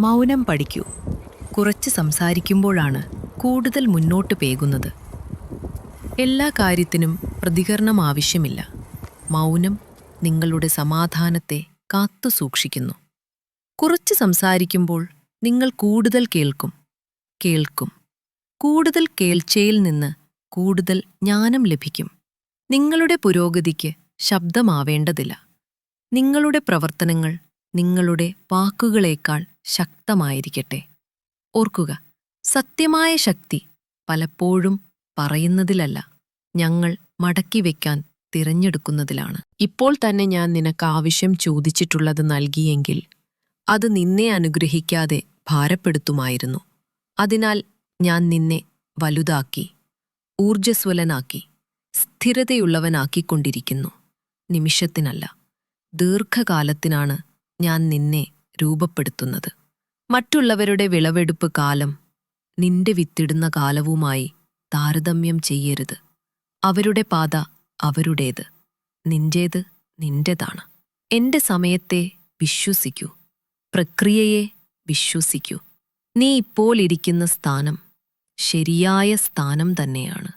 മൗനം പഠിക്കൂ. കുറച്ച് സംസാരിക്കുമ്പോഴാണ് കൂടുതൽ മുന്നോട്ട് പേകുന്നത്. എല്ലാ കാര്യത്തിനും പ്രതികരണം ആവശ്യമില്ല. മൗനം നിങ്ങളുടെ സമാധാനത്തെ കാത്തു സൂക്ഷിക്കുന്നു. കുറച്ച് സംസാരിക്കുമ്പോൾ നിങ്ങൾ കൂടുതൽ കേൾക്കും. കേൾക്കും. കൂടുതൽ കേൾച്ചയിൽ നിന്ന് കൂടുതൽ ജ്ഞാനം ലഭിക്കും. നിങ്ങളുടെ പുരോഗതിക്ക് ശബ്ദമാവേണ്ടതില്ല. നിങ്ങളുടെ പ്രവർത്തനങ്ങൾ നിങ്ങളുടെ വാക്കുകളേക്കാൾ ശക്തമായിരിക്കട്ടെ. ഓർക്കുക സത്യമായ ശക്തി പലപ്പോഴും പറയുന്നതിലല്ല ഞങ്ങൾ മടക്കി വയ്ക്കാൻ തിരഞ്ഞെടുക്കുന്നതിലാണ്. ഇപ്പോൾ തന്നെ ഞാൻ നിനക്ക് ആവശ്യം ചോദിച്ചിട്ടുള്ളത് നൽകിയെങ്കിൽ അത് നിന്നെ അനുഗ്രഹിക്കാതെ ഭാരപ്പെടുത്തുമായിരുന്നു. അതിനാൽ ഞാൻ നിന്നെ വലുതാക്കി ഊർജസ്വലനാക്കി സ്ഥിരതയുള്ളവനാക്കിക്കൊണ്ടിരിക്കുന്നു. നിമിഷത്തിനല്ല ദീർഘകാലത്തിനാണ് ഞാൻ നിന്നെ രൂപപ്പെടുത്തുന്നത്. മറ്റുള്ളവരുടെ വിളവെടുപ്പ് കാലം നിന്റെ വിത്തിടുന്ന കാലവുമായി താരതമ്യം ചെയ്യരുത്. അവരുടെ പാത അവരുടേത്. നിന്റേത് നിന്റേതാണ്. എന്റെ സമയത്തെ വിശ്വസിക്കൂ. പ്രക്രിയയെ വിശ്വസിക്കൂ. നീ ഇപ്പോൾ ഇരിക്കുന്ന സ്ഥാനം ശരിയായ സ്ഥാനം തന്നെയാണ്.